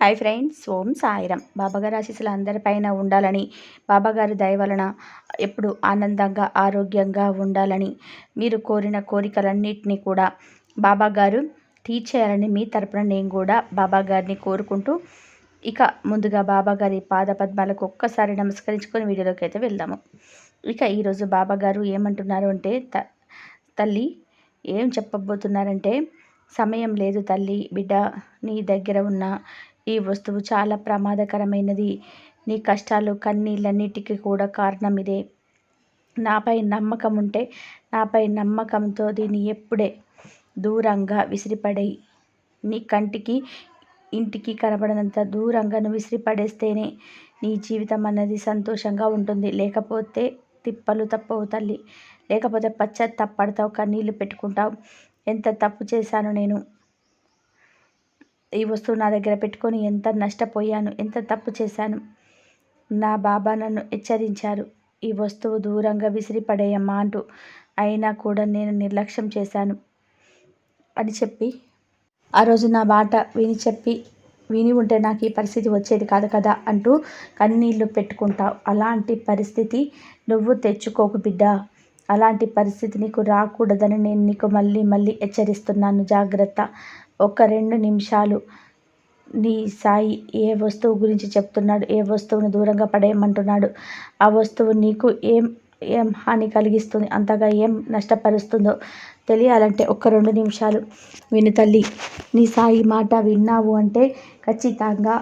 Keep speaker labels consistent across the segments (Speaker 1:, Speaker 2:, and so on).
Speaker 1: Hi friends ఓం సాయిరం బాబాగారి ఆశీస్సులు అందరిపైన ఉండాలని బాబాగారి దయ వలన ఎప్పుడు ఆనందంగా ఆరోగ్యంగా ఉండాలని మీరు కోరిన కోరికలన్నింటినీ కూడా బాబాగారు తీర్చేయాలని మీ తరపున నేను కూడా బాబాగారిని కోరుకుంటూ ఇక ముందుగా బాబాగారి పాద పద్మాలకు ఒక్కసారి నమస్కరించుకొని వీడియోలోకి అయితే వెళ్దాము. ఇక ఈరోజు బాబాగారు ఏమంటున్నారు అంటే త తల్లి ఏం చెప్పబోతున్నారంటే సమయం లేదు తల్లి బిడ్డ నీ దగ్గర ఉన్న ఈ వస్తువు చాలా ప్రమాదకరమైనది. నీ కష్టాలు కన్నీళ్ళన్నిటికీ కూడా కారణం ఇదే. నాపై నమ్మకం ఉంటే నాపై నమ్మకంతో దీన్ని ఎప్పుడే దూరంగా విసిరిపడేయి. నీ కంటికి ఇంటికి కనబడినంత దూరంగా నువ్వు విసిరిపడేస్తేనే నీ జీవితం అన్నది సంతోషంగా ఉంటుంది. లేకపోతే తిప్పలు తప్పవు తల్లి. లేకపోతే పచ్చ తప్పడతావు కన్నీళ్ళు పెట్టుకుంటావు. ఎంత తప్పు చేశాను నేను? ఈ వస్తువు నా దగ్గర పెట్టుకొని ఎంత నష్టపోయాను ఎంత తప్పు చేశాను. నా బాబా నన్ను హెచ్చరించారు. ఈ వస్తువు దూరంగా విసిరిపడేయమ్మా అంటూ. అయినా కూడా నేను నిర్లక్ష్యం చేశాను అని చెప్పి. ఆ రోజు నా మాట విని చెప్పి విని ఉంటే నాకు ఈ పరిస్థితి వచ్చేది కాదు కదా అంటూ కన్నీళ్ళు పెట్టుకుంటావు అలాంటి పరిస్థితి నువ్వు తెచ్చుకోకు బిడ్డ. అలాంటి పరిస్థితి నీకు రాకూడదని నేను నీకు మళ్ళీ మళ్ళీ హెచ్చరిస్తున్నాను జాగ్రత్త. ఒక రెండు నిమిషాలు. నీ సాయి ఏ వస్తువు గురించి చెప్తున్నాడు? ఏ వస్తువును దూరంగా పడేయమంటున్నాడు? ఆ వస్తువు నీకు ఏం ఏం హాని కలిగిస్తుంది? అంతగా ఏం నష్టపరుస్తుందో తెలియాలంటే ఒక్క రెండు నిమిషాలు విను తల్లి. నీ సాయి మాట విన్నావు అంటే ఖచ్చితంగా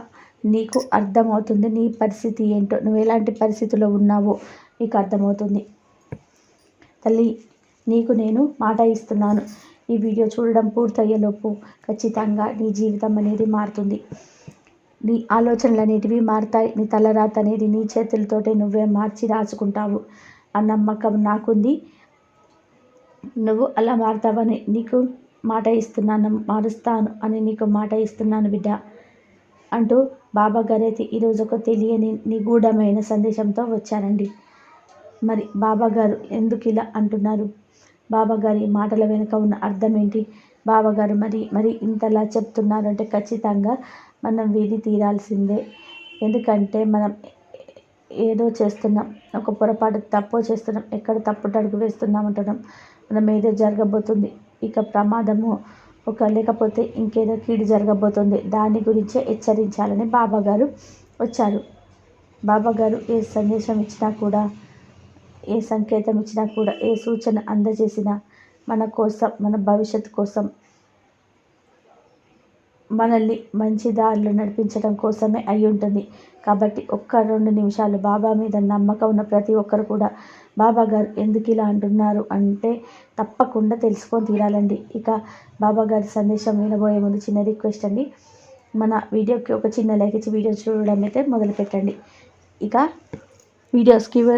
Speaker 1: నీకు అర్థమవుతుంది. నీ పరిస్థితి ఏంటో? నువ్వు ఎలాంటి పరిస్థితిలో ఉన్నావో నీకు అర్థమవుతుంది. తల్లి నీకు నేను మాట ఇస్తున్నాను. ఈ వీడియో చూడడం పూర్తయ్యేలోపు ఖచ్చితంగా నీ జీవితం అనేది మారుతుంది. నీ ఆలోచనలు అనేటివి మారుతాయి. నీ తలరాత అనేది నీ చేతులతోటే నువ్వే మార్చి రాసుకుంటావు ఆ నమ్మకం నాకుంది. నువ్వు అలా మారుతావని నీకు మాట ఇస్తున్నాను మారుస్తాను అని నీకు మాట ఇస్తున్నాను బిడ్డ అంటూ బాబా గారైతే ఈరోజు ఒక తెలియని నిగూఢమైన సందేశంతో వచ్చారండి. మరి బాబా గారు ఎందుకు ఇలా అంటున్నారు? బాబాగారి మాటల వెనుక ఉన్న అర్థం ఏంటి బాబాగారు మరి మరి ఇంతలా చెప్తున్నారంటే ఖచ్చితంగా మనం వీధి తీరాల్సిందే. ఎందుకంటే మనం ఏదో చేస్తున్నాం ఒక పొరపాటు తప్పు చేస్తున్నాం ఎక్కడ తప్పు అడుగు వేస్తున్నాం అంటున్నాం. మనం ఏదో జరగబోతుంది ఇక ప్రమాదము ఒక లేకపోతే ఇంకేదో కీడు జరగబోతుంది. దాని గురించే హెచ్చరించాలని బాబాగారు వచ్చారు. బాబాగారు ఏ సందేశం ఇచ్చినా కూడా ఏ సంకేతం ఇచ్చినా కూడా ఏ సూచన అందజేసినా మన కోసం మన భవిష్యత్తు కోసం మనల్ని మంచి దారిలో నడిపించడం కోసమే అయి ఉంటుంది. కాబట్టి ఒక్క రెండు నిమిషాలు బాబా మీద నమ్మకం ఉన్న ప్రతి ఒక్కరు కూడా బాబా గారు ఎందుకు ఇలా అంటున్నారు? అంటే తప్పకుండా తెలుసుకొని తీరాలండి. ఇక బాబా గారి సందేశం వినబోయే ముందు చిన్న రిక్వెస్ట్ అండి. మన వీడియోకి ఒక చిన్న లైక్ ఇచ్చి వీడియో చూడడం అయితే మొదలుపెట్టండి. ఇక వీడియో స్కిప్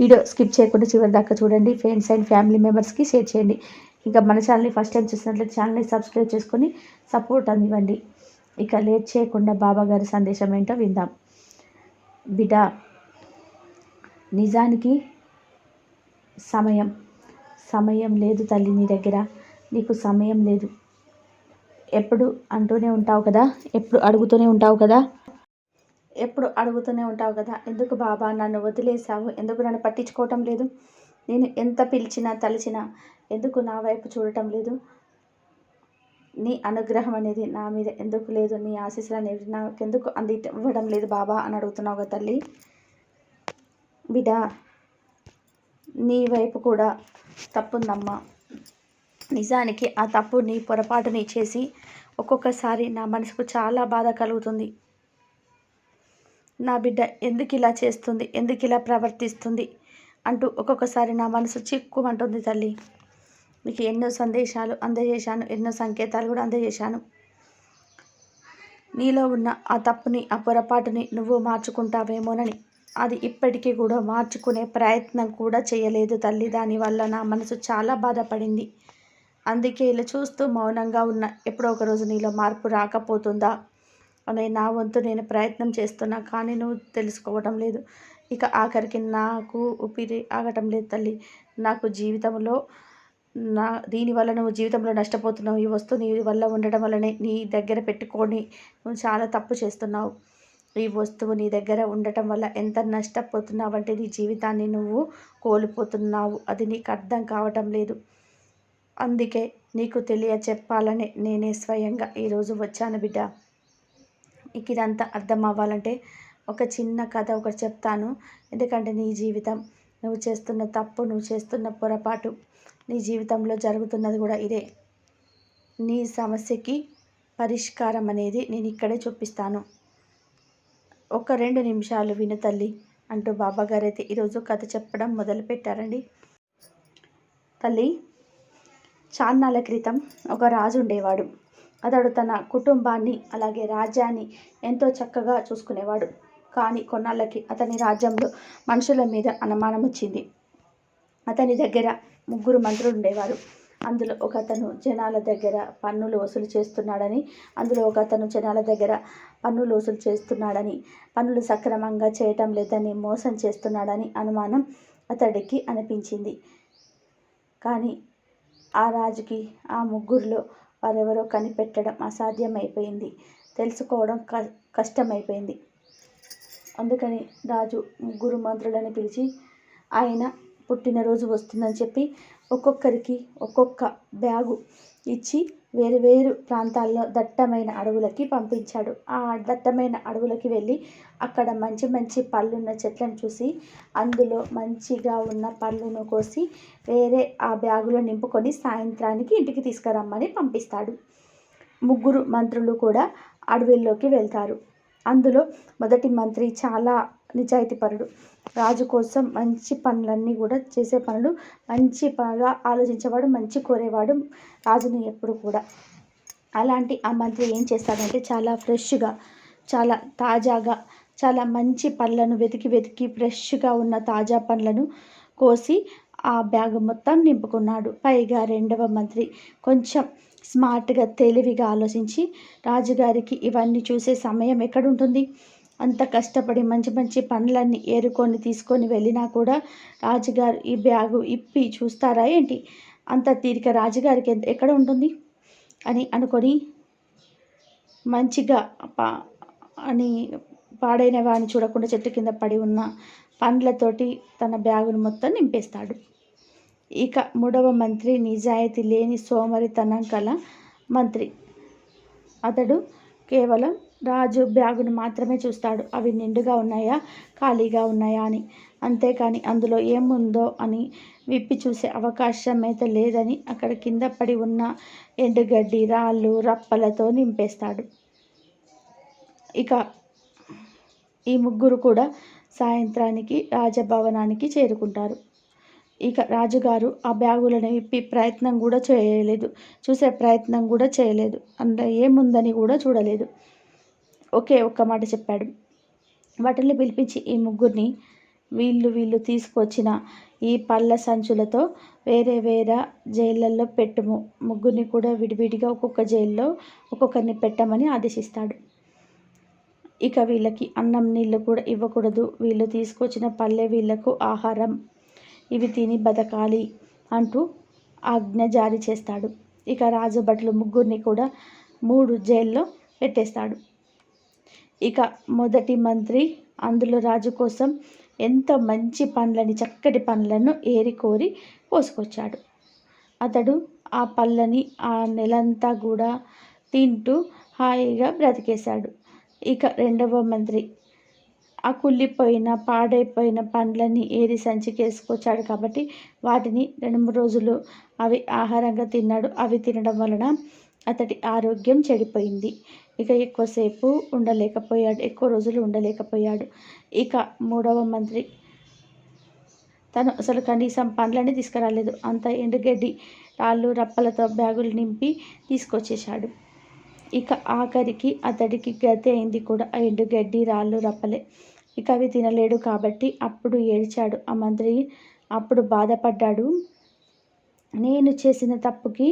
Speaker 1: వీడియో స్కిప్ చేయకుండా చివరి దాకా చూడండి. ఫ్రెండ్స్ అండ్ ఫ్యామిలీ మెంబర్స్కి షేర్ చేయండి. ఇంకా మన ఛానల్ని ఫస్ట్ టైం చూసినట్లయితే ఛానల్ని సబ్స్క్రైబ్ చేసుకొని సపోర్ట్ అందివ్వండి. ఇక లేట్ చేయకుండా బాబా గారి సందేశం ఏంటో విందాం. బిడ్డ నిజానికి సమయం. సమయం లేదు తల్లి నీ దగ్గర. నీకు సమయం లేదు. ఎప్పుడు అంటూనే ఉంటావు కదా? ఎప్పుడు అడుగుతూనే ఉంటావు కదా? ఎప్పుడు అడుగుతూనే ఉంటావు కదా ఎందుకు బాబా నన్ను వదిలేసావు ఎందుకు నన్ను పట్టించుకోవటం లేదు? నేను ఎంత పిలిచినా తలిచినా ఎందుకు నా వైపు చూడటం లేదు? నీ అనుగ్రహం అనేది నా మీద ఎందుకు లేదు? నీ ఆశీస్సులు అనేవి నాకెందుకు అంది ఇవ్వడం లేదు బాబా? అని అడుగుతున్నావు కదా తల్లి. బిడ్డ నీ వైపు కూడా తప్పుందమ్మా. నిజానికి ఆ తప్పు నీ పొరపాటుని చేసి ఒక్కొక్కసారి నా మనసుకు చాలా బాధ కలుగుతుంది. నా బిడ్డ ఎందుకు ఇలా చేస్తుంది? ఎందుకు ఇలా ప్రవర్తిస్తుంది? అంటూ ఒక్కొక్కసారి నా మనసు చిక్కుమంటుంది తల్లి. మీకు ఎన్నో సందేశాలు అందజేశాను ఎన్నో సంకేతాలు కూడా అందజేశాను. నీలో ఉన్న ఆ తప్పుని ఆ పొరపాటుని నువ్వు మార్చుకుంటావేమోనని అది ఇప్పటికీ కూడా మార్చుకునే ప్రయత్నం కూడా చేయలేదు తల్లి. దానివల్ల నా మనసు చాలా బాధపడింది. అందుకే ఇలా చూస్తూ మౌనంగా ఉన్న ఎప్పుడో ఒకరోజు నీలో మార్పు రాకపోతుందా? అనే నా వంతు నేను ప్రయత్నం చేస్తున్నా కానీ నువ్వు తెలుసుకోవటం లేదు. ఇక ఆఖరికి నాకు ఊపిరి ఆగటం లేదు తల్లి. నాకు జీవితంలో నా దీనివల్ల నువ్వు జీవితంలో నష్టపోతున్నావు. ఈ వస్తువు నీ వల్ల ఉండడం వల్లనే నీ దగ్గర పెట్టుకొని నువ్వు చాలా తప్పు చేస్తున్నావు. ఈ వస్తువు నీ దగ్గర ఉండటం వల్ల ఎంత నష్టపోతున్నావు అంటే నీ జీవితాన్ని నువ్వు కోల్పోతున్నావు. అది నీకు అర్థం కావటం లేదు. అందుకే నీకు తెలియ చెప్పాలని నేనే స్వయంగా ఈరోజు వచ్చాను బిడ్డ. నీకు ఇదంతా అర్థం అవ్వాలంటే ఒక చిన్న కథ ఒకటి చెప్తాను. ఎందుకంటే నీ జీవితం నువ్వు చేస్తున్న తప్పు నువ్వు చేస్తున్న పొరపాటు నీ జీవితంలో జరుగుతున్నది కూడా ఇదే. నీ సమస్యకి పరిష్కారం అనేది నేను ఇక్కడే చూపిస్తాను. ఒక రెండు నిమిషాలు విను తల్లి అంటూ బాబాగారు అయితే ఈరోజు కథ చెప్పడం మొదలుపెట్టారండి. తల్లి చాన్నాళ్ళ క్రితం ఒక రాజు ఉండేవాడు. అతడు తన కుటుంబాన్ని అలాగే రాజ్యాన్ని ఎంతో చక్కగా చూసుకునేవాడు. కానీ కొన్నాళ్ళకి అతని రాజ్యంలో మనుషుల మీద అనుమానం వచ్చింది. అతని దగ్గర ముగ్గురు మంత్రులు ఉండేవారు. అందులో ఒక అతను జనాల దగ్గర పన్నులు వసూలు చేస్తున్నాడని అందులో ఒక అతను జనాల దగ్గర పన్నులు వసూలు చేస్తున్నాడని పన్నులు సక్రమంగా చేయటం లేదని మోసం చేస్తున్నాడని అనుమానం అతడికి అనిపించింది. కానీ ఆ రాజుకి ఆ ముగ్గురిలో వారెవరో కనిపెట్టడం అసాధ్యమైపోయింది. తెలుసుకోవడం క కష్టమైపోయింది. అందుకని రాజు ముగ్గురు మంత్రులని పిలిచి ఆయన పుట్టినరోజు వస్తుందని చెప్పి ఒక్కొక్కరికి ఒక్కొక్క బ్యాగు ఇచ్చి వేరు వేరు ప్రాంతాల్లో దట్టమైన అడవులకి పంపించాడు. ఆ దట్టమైన అడవులకి వెళ్ళి అక్కడ మంచి మంచి పళ్ళున్న చెట్లను చూసి అందులో మంచిగా ఉన్న పళ్ళును కోసి వేరే ఆ బ్యాగులో నింపుకొని సాయంత్రానికి ఇంటికి తీసుకురమ్మని పంపిస్తాడు. ముగ్గురు మంత్రులు కూడా అడవిల్లోకి వెళ్తారు. అందులో మొదటి మంత్రి చాలా నిజాయితీపరుడు. రాజు కోసం మంచి పనులన్నీ కూడా చేసే పనులు మంచి బాగా ఆలోచించేవాడు మంచి కోరేవాడు రాజుని ఎప్పుడు కూడా. అలాంటి ఆ మంత్రి ఏం చేస్తాడంటే చాలా ఫ్రెష్గా చాలా తాజాగా చాలా మంచి పళ్ళను వెతికి వెతికి ఫ్రెష్గా ఉన్న తాజా పండ్లను కోసి ఆ బ్యాగ్ మొత్తం నింపుకున్నాడు. పైగా రెండవ మంత్రి కొంచెం స్మార్ట్గా తెలివిగా ఆలోచించి రాజుగారికి ఇవన్నీ చూసే సమయం ఎక్కడుంటుంది? అంత కష్టపడి మంచి మంచి పనులన్నీ ఏరుకొని తీసుకొని వెళ్ళినా కూడా రాజుగారు ఈ బ్యాగు ఇప్పి చూస్తారా ఏంటి? అంత తీరిక రాజుగారికి ఎక్కడ ఉంటుంది? అని అనుకొని మంచిగా పా అని పాడైన వాడిని చూడకుండా చెట్టు కింద పడి ఉన్న పండ్లతోటి తన బ్యాగును మొత్తం నింపేస్తాడు. ఇక మూడవ మంత్రి నిజాయితీ లేని సోమరితనం కల మంత్రి. అతడు కేవలం రాజు బ్యాగును మాత్రమే చూస్తాడు. అవి నిండుగా ఉన్నాయా? ఖాళీగా ఉన్నాయా అని. అంతేకాని అందులో ఏముందో అని విప్పి చూసే అవకాశం అయితే లేదని అక్కడ కింద పడి ఉన్న ఎండుగడ్డి రాళ్ళు రప్పలతో నింపేస్తాడు. ఇక ఈ ముగ్గురు కూడా సాయంత్రానికి రాజభవనానికి చేరుకుంటారు. ఇక రాజుగారు ఆ బ్యాగులను విప్పి ప్రయత్నం కూడా చేయలేదు. చూసే ప్రయత్నం కూడా చేయలేదు. అందులో ఏముందని కూడా చూడలేదు. ఒకే ఒక్క మాట చెప్పాడు. వాటిని పిలిపించి ఈ ముగ్గురిని వీళ్ళు వీళ్ళు తీసుకొచ్చిన ఈ పళ్ళ సంచులతో వేరే వేరే జైళ్ళల్లో పెట్టుము. ముగ్గురిని కూడా విడివిడిగా ఒక్కొక్క జైల్లో ఒక్కొక్కరిని పెట్టమని ఆదేశిస్తాడు. ఇక వీళ్ళకి అన్నం నీళ్ళు కూడా ఇవ్వకూడదు. వీళ్ళు తీసుకొచ్చిన పల్లె వీళ్ళకు ఆహారం. ఇవి తిని బతకాలి అంటూ ఆజ్ఞ జారీ చేస్తాడు. ఇక రాజు భటులు ముగ్గురిని కూడా మూడు జైల్లో పెట్టేస్తాడు. ఇక మొదటి మంత్రి అందులో రాజు కోసం ఎంతో మంచి పండ్లని చక్కటి పండ్లను ఏరి కోరి కోసుకొచ్చాడు. అతడు ఆ పళ్ళని ఆ నెలంతా కూడా తింటూ హాయిగా బ్రతికేశాడు. ఇక రెండవ మంత్రి ఆ కుళ్ళిపోయిన పాడైపోయిన పండ్లని ఏరి సంచికేసుకొచ్చాడు కాబట్టి వాటిని రెండు మూడు రోజులు అవి ఆహారంగా తిన్నాడు. అవి తినడం వలన అతడి ఆరోగ్యం చెడిపోయింది. ఇక ఎక్కువసేపు ఉండలేకపోయాడు. ఎక్కువ రోజులు ఉండలేకపోయాడు. ఇక మూడవ మంత్రి తను అసలు కనీసం పండ్లని తీసుకురాలేదు. అంత ఎండుగడ్డి రాళ్ళు రప్పలతో బ్యాగులు నింపి తీసుకొచ్చేశాడు. ఇక ఆఖరికి అతడికి గతి అయింది కూడా. ఆ ఎండుగడ్డి రాళ్ళు రప్పలే ఇక అవి తినలేడు కాబట్టి అప్పుడు ఏడ్చాడు ఆ మంత్రి. అప్పుడు బాధపడ్డాడు. నేను చేసిన తప్పుకి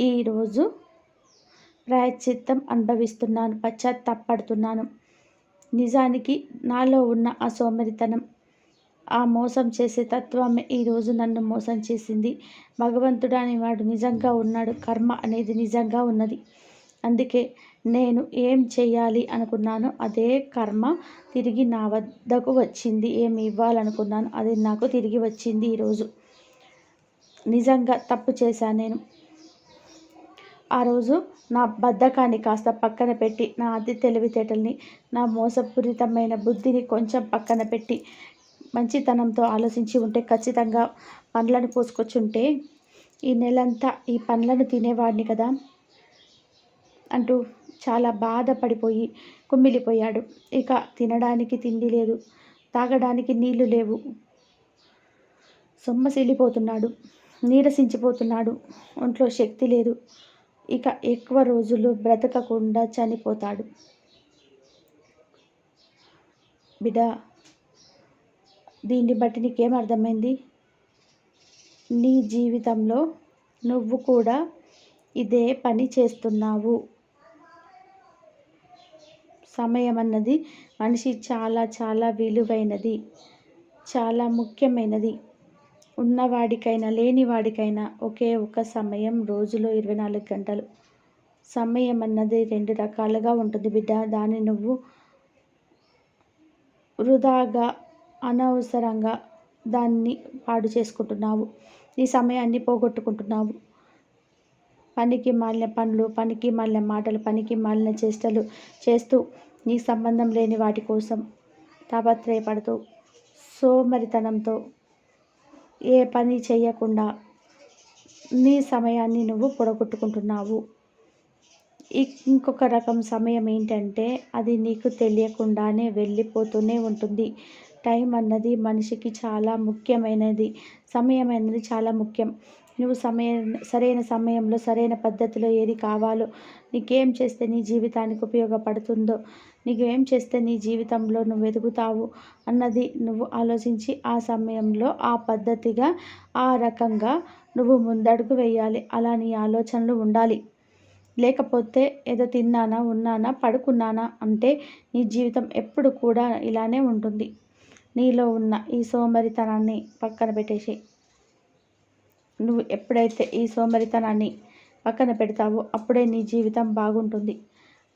Speaker 1: ఈరోజు ప్రాయశ్చిత్తం అనుభవిస్తున్నాను పశ్చాత్తాపడుతున్నాను నిజానికి నాలో ఉన్న ఆ సోమరితనం ఆ మోసం చేసే తత్వమే ఈరోజు నన్ను మోసం చేసింది. భగవంతుడు అనేవాడు నిజంగా ఉన్నాడు కర్మ అనేది నిజంగా ఉన్నది. అందుకే నేను ఏం చేయాలి అనుకున్నానో అదే కర్మ తిరిగి నా వద్దకు వచ్చింది. ఏమి ఇవ్వాలనుకున్నాను అది నాకు తిరిగి వచ్చింది ఈరోజు. నిజంగా తప్పు చేశాను నేను. ఆ రోజు నా బద్ధకాన్ని కాస్త పక్కన పెట్టి నా అతి తెలివితేటల్ని నా మోసపూరితమైన బుద్ధిని కొంచెం పక్కన పెట్టి మంచితనంతో ఆలోచించి ఉంటే ఖచ్చితంగా పండ్లను పోసుకొచ్చుంటే ఈ నెలంతా ఈ పండ్లను తినేవాడిని కదా. అంటూ చాలా బాధపడిపోయి కుమ్మిలిపోయాడు. ఇక తినడానికి తిండి లేదు. తాగడానికి నీళ్ళు లేవు. సొమ్మసిల్లిపోతున్నాడు నీరసించిపోతున్నాడు. ఒంట్లో శక్తి లేదు. ఇక ఎక్కువ రోజులు బ్రతకకుండా చనిపోతాడు. బిడ్డ దీన్ని బట్టి నీకేం అర్థమైంది? నీ జీవితంలో నువ్వు కూడా ఇదే పని చేస్తున్నావు. సమయం అన్నది మనిషి చాలా చాలా విలువైనది చాలా ముఖ్యమైనది. ఉన్నవాడికైనా లేనివాడికైనా ఒకే ఒక సమయం రోజులో ఇరవై నాలుగు గంటలు. సమయం అన్నది రెండు రకాలుగా ఉంటుంది బిడ్డ. దాన్ని నువ్వు వృధాగా అనవసరంగా దాన్ని పాడు చేసుకుంటున్నావు. నీ సమయాన్ని పోగొట్టుకుంటున్నావు. పనికి మాలిన పనులు పనికి మాలిన మాటలు పనికి మాలిన చేష్టలు చేస్తూ నీ సంబంధం లేని వాటి కోసం తాపత్రయపడుతూ సోమరితనంతో ఏ పని చేయకుండా నీ సమయాన్ని నువ్వు పొడగొట్టుకుంటున్నావు. ఇంకొక రకం సమయం ఏంటంటే అది నీకు తెలియకుండానే వెళ్ళిపోతూనే ఉంటుంది. టైం అన్నది మనిషికి చాలా ముఖ్యమైనది. సమయం అనేది చాలా ముఖ్యం. నువ్వు సమయం సరైన సమయంలో సరైన పద్ధతిలో ఏది కావాలో నీకేం చేస్తే నీ జీవితానికి ఉపయోగపడుతుందో నీకు ఏం చేస్తే నీ జీవితంలో నువ్వు ఎదుగుతావు అన్నది నువ్వు ఆలోచించి ఆ సమయంలో ఆ పద్ధతిగా ఆ రకంగా నువ్వు ముందడుగు వేయాలి. అలా నీ ఆలోచనలు ఉండాలి. లేకపోతే ఏదో తిన్నానా ఉన్నానా పడుకున్నానా అంటే నీ జీవితం ఎప్పుడు కూడా ఇలానే ఉంటుంది. నీలో ఉన్న ఈ సోమరితనాన్ని పక్కన పెట్టేసి నువ్వు ఎప్పుడైతే ఈ సోమరితనాన్ని పక్కన పెడతావో అప్పుడే నీ జీవితం బాగుంటుంది.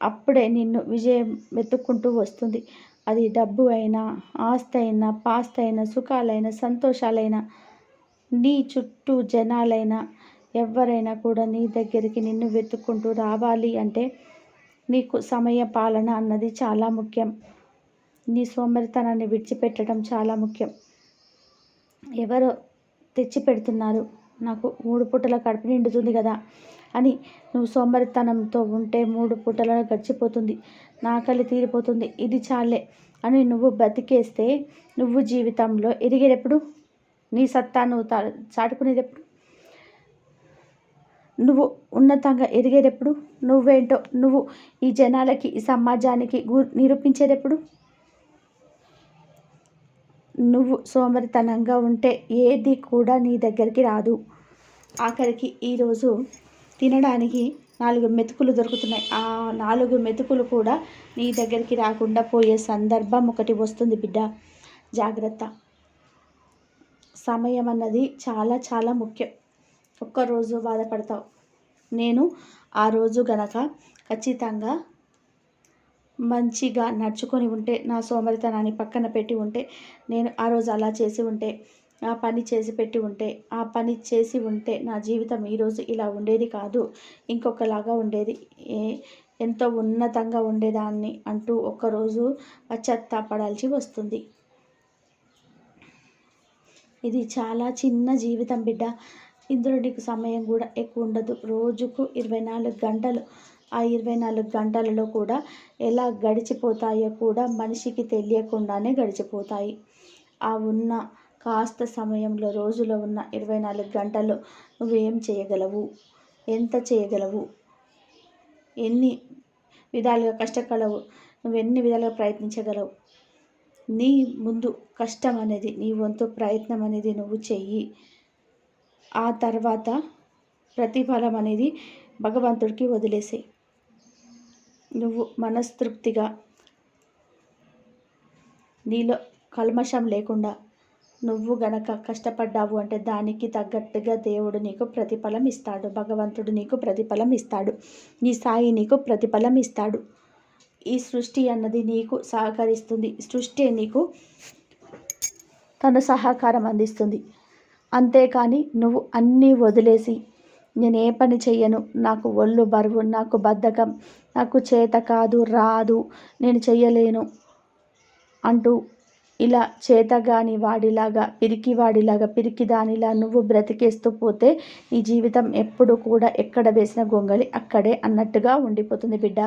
Speaker 1: అప్పుడే నిన్ను విజయం వెతుక్కుంటూ వస్తుంది. అది డబ్బు అయినా ఆస్తి అయినా పాస్త అయినా సుఖాలైనా సంతోషాలైనా నీ చుట్టూ జనాలైనా ఎవరైనా కూడా నీ దగ్గరికి నిన్ను వెతుక్కుంటూ రావాలి అంటే నీకు సమయ పాలన అన్నది చాలా ముఖ్యం. నీ సోమరితనాన్ని విడిచిపెట్టడం చాలా ముఖ్యం. ఎవరో తెచ్చి పెడుతున్నారు నాకు మూడు పూటల కడుపు నిండుతుంది కదా. అని. నువ్వు సోమరితనంతో ఉంటే మూడు పూటలను గడిచిపోతుంది. నాకలి తీరిపోతుంది. ఇది చాలే అని నువ్వు బతికేస్తే నువ్వు జీవితంలో ఎదిగేటప్పుడు నీ సత్తా నువ్వు చాటుకునేది నువ్వు ఉన్నతంగా ఎదిగేటప్పుడు నువ్వేంటో నువ్వు ఈ జనాలకి ఈ సమాజానికి నిరూపించేటప్పుడు నువ్వు సోమరితనంగా ఉంటే ఏది కూడా నీ దగ్గరికి రాదు. ఆఖరికి ఈరోజు తినడానికి నాలుగు మెతుకులు దొరుకుతున్నాయి. ఆ నాలుగు మెతుకులు కూడా నీ దగ్గరికి రాకుండా పోయే సందర్భం ఒకటి వస్తుంది బిడ్డ. జాగ్రత్త. సమయం అన్నది చాలా చాలా ముఖ్యం. ఒక్కరోజు బాధపడతావు. నేను ఆ రోజు గనక ఖచ్చితంగా మంచిగా నడుచుకొని ఉంటే నా సోమరితనాన్ని పక్కన పెట్టి ఉంటే నేను ఆ రోజు అలా చేసి ఉంటే ఆ పని చేసి పెట్టి ఉంటే ఆ పని చేసి ఉంటే నా జీవితం ఈరోజు ఇలా ఉండేది కాదు. ఇంకొకలాగా ఉండేది. ఏ ఎంతో ఉన్నతంగా ఉండేదాన్ని అంటూ ఒక్కరోజు పశ్చాత్తాపడాల్సి వస్తుంది. ఇది చాలా చిన్న జీవితం బిడ్డ. ఇందులో నీకు సమయం కూడా ఎక్కువ ఉండదు. రోజుకు ఇరవై నాలుగు గంటలు ఆ ఇరవై నాలుగు గంటలలో కూడా ఎలా గడిచిపోతాయో కూడా మనిషికి తెలియకుండానే గడిచిపోతాయి. ఆ ఉన్న కాస్త సమయంలో రోజులో ఉన్న ఇరవై నాలుగు గంటల్లో నువ్వేం చేయగలవు? ఎంత చేయగలవు? ఎన్ని విధాలుగా కష్టకలవు నువ్వు ఎన్ని విధాలుగా ప్రయత్నించగలవు? నీ ముందు కష్టం అనేది నీ వంతు ప్రయత్నం అనేది నువ్వు చెయ్యి. ఆ తర్వాత ప్రతిఫలం అనేది భగవంతుడికి వదిలేసే. నువ్వు మనస్తృప్తిగా నీలో కల్మషం లేకుండా నువ్వు గనక కష్టపడ్డావు అంటే దానికి తగ్గట్టుగా దేవుడు నీకు ప్రతిఫలం ఇస్తాడు. భగవంతుడు నీకు ప్రతిఫలం ఇస్తాడు. నీ సాయి నీకు ప్రతిఫలం ఇస్తాడు. ఈ సృష్టి అన్నది నీకు సహకరిస్తుంది. సృష్టి నీకు తన సహకారం అందిస్తుంది. అంతేకాని నువ్వు అన్నీ వదిలేసి నేను ఏ పని చెయ్యను? నాకు ఒళ్ళు బరువు నాకు బద్ధకం నాకు చేత కాదు రాదు నేను చెయ్యలేను అంటూ ఇలా చేతగాని వాడిలాగా పిరికి వాడిలాగా పిరికి దానిలా నువ్వు బ్రతికేస్తూ పోతే నీ జీవితం ఎప్పుడు కూడా ఎక్కడ వేసిన గొంగళి అక్కడే అన్నట్టుగా ఉండిపోతుంది బిడ్డ.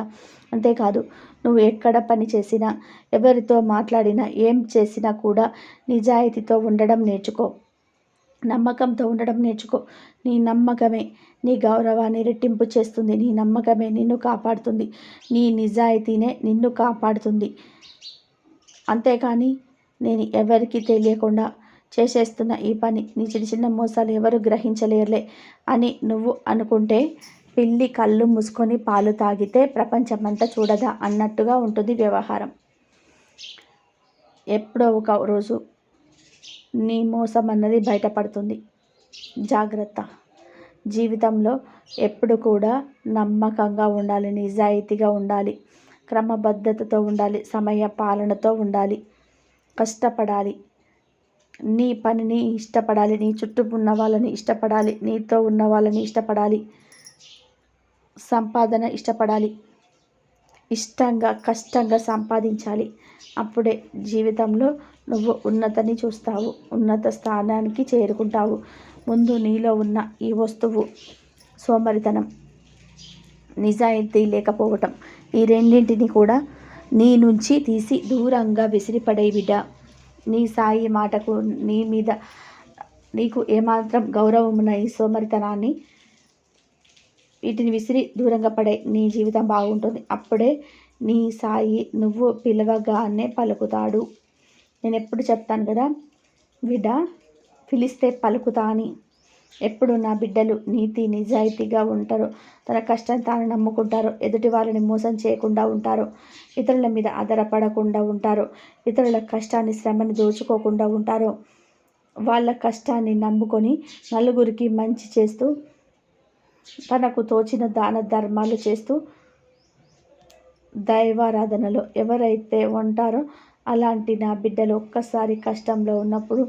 Speaker 1: అంతేకాదు నువ్వు ఎక్కడ పని చేసినా ఎవరితో మాట్లాడినా ఏం చేసినా కూడా నిజాయితీతో ఉండడం నేర్చుకో. నమ్మకంతో ఉండడం నేర్చుకో. నీ నమ్మకమే నీ గౌరవాన్ని రెట్టింపు చేస్తుంది. నీ నమ్మకమే నిన్ను కాపాడుతుంది. నీ నిజాయితీనే నిన్ను కాపాడుతుంది. అంతేకాని నేను ఎవరికి తెలియకుండా చేసేస్తున్న ఈ పని నీ చిన్న చిన్న మోసాలు ఎవరు గ్రహించలేరులే అని నువ్వు అనుకుంటే పిల్లి కళ్ళు మూసుకొని పాలు తాగితే ప్రపంచమంతా చూడదా అన్నట్టుగా ఉంటుంది వ్యవహారం. ఎప్పుడో ఒక రోజు నీ మోసం అన్నది బయటపడుతుంది. జాగ్రత్త. జీవితంలో ఎప్పుడు కూడా నమ్మకంగా ఉండాలి నిజాయితీగా ఉండాలి క్రమబద్ధతతో ఉండాలి సమయ పాలనతో ఉండాలి. కష్టపడాలి. నీ పనిని ఇష్టపడాలి. నీ చుట్టూ ఉన్న వాళ్ళని ఇష్టపడాలి. నీతో ఉన్న వాళ్ళని ఇష్టపడాలి. సంపాదన ఇష్టపడాలి. ఇష్టంగా కష్టంగా సంపాదించాలి. అప్పుడే జీవితంలో నువ్వు ఉన్నతని చూస్తావు. ఉన్నత స్థానానికి చేరుకుంటావు. ముందు నీలో ఉన్న ఈ వస్తువు సోమరితనం నిజాయితీ లేకపోవటం ఈ రెండింటిని కూడా నీ నుంచి తీసి దూరంగా విసిరిపడే బిడ్డ నీ సాయి మాటకు నీ మీద నీకు ఏమాత్రం గౌరవం ఈ సోమరితనాన్ని వీటిని విసిరి దూరంగా పడే నీ జీవితం బాగుంటుంది. అప్పుడే నీ సాయి నువ్వు పిలవగానే పలుకుతాడు. నేను ఎప్పుడు చెప్తాను కదా? బిడ్డ పిలిస్తే పలుకుతా అని ఎప్పుడు నా బిడ్డలు నీతి నిజాయితీగా ఉంటారు తన కష్టం తాను నమ్ముకుంటారు ఎదుటి వారిని మోసం చేయకుండా ఉంటారు ఇతరుల మీద ఆధారపడకుండా ఉంటారు ఇతరుల కష్టాన్ని శ్రమని దోచుకోకుండా ఉంటారు వాళ్ళ కష్టాన్ని నమ్ముకొని నలుగురికి మంచి చేస్తూ తనకు తోచిన దాన ధర్మాలు చేస్తూ దైవారాధనలో ఎవరైతే ఉంటారో అలాంటి నా బిడ్డలు ఒక్కసారి కష్టంలో ఉన్నప్పుడు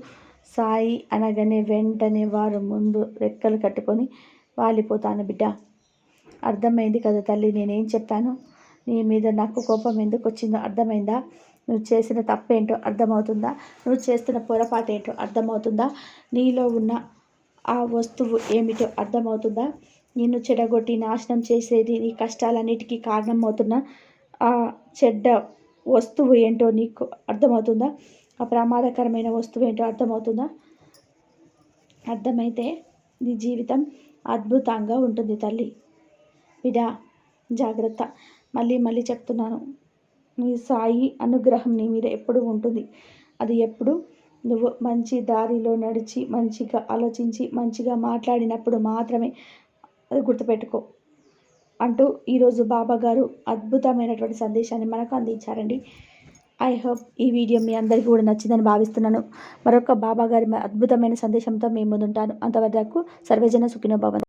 Speaker 1: సాయి అనగానే వెంటనే వారు ముందు రెక్కలు కట్టుకొని వాలిపోతాను బిడ్డ. అర్థమైంది కదా తల్లి నేనేం చెప్పాను? నీ మీద నాకు కోపం ఎందుకు వచ్చిందో అర్థమైందా? నువ్వు చేసిన తప్పేంటో అర్థమవుతుందా? నువ్వు చేస్తున్న పొరపాటు ఏంటో అర్థమవుతుందా? నీలో ఉన్న ఆ వస్తువు ఏమిటో అర్థమవుతుందా? నిన్ను చెడగొట్టి నాశనం చేసేది నీ కష్టాలన్నిటికీ కారణమవుతున్న ఆ చెడ్డ వస్తువు ఏంటో నీకు అర్థమవుతుందా? ఆ ప్రమాదకరమైన వస్తువు ఏంటో అర్థమవుతుందా? అర్థమైతే నీ జీవితం అద్భుతంగా ఉంటుంది తల్లి. బిడా జాగ్రత్త. మళ్ళీ మళ్ళీ చెప్తున్నాను. నీ సాయి అనుగ్రహం నీ మీద ఎప్పుడు ఉంటుంది. అది ఎప్పుడు? నువ్వు మంచి దారిలో నడిచి మంచిగా ఆలోచించి మంచిగా మాట్లాడినప్పుడు మాత్రమే అది గుర్తుపెట్టుకో. అంటూ ఈరోజు బాబా గారు అద్భుతమైనటువంటి సందేశాన్ని మనకు అందించారండి. ఐ హోప్ ఈ వీడియో మీ అందరికీ కూడా నచ్చిందని భావిస్తున్నాను. మరొక బాబా గారి అద్భుతమైన సందేశంతో మేము ముందుంటాను. అంతవరకు సర్వజన సుఖినో భవన్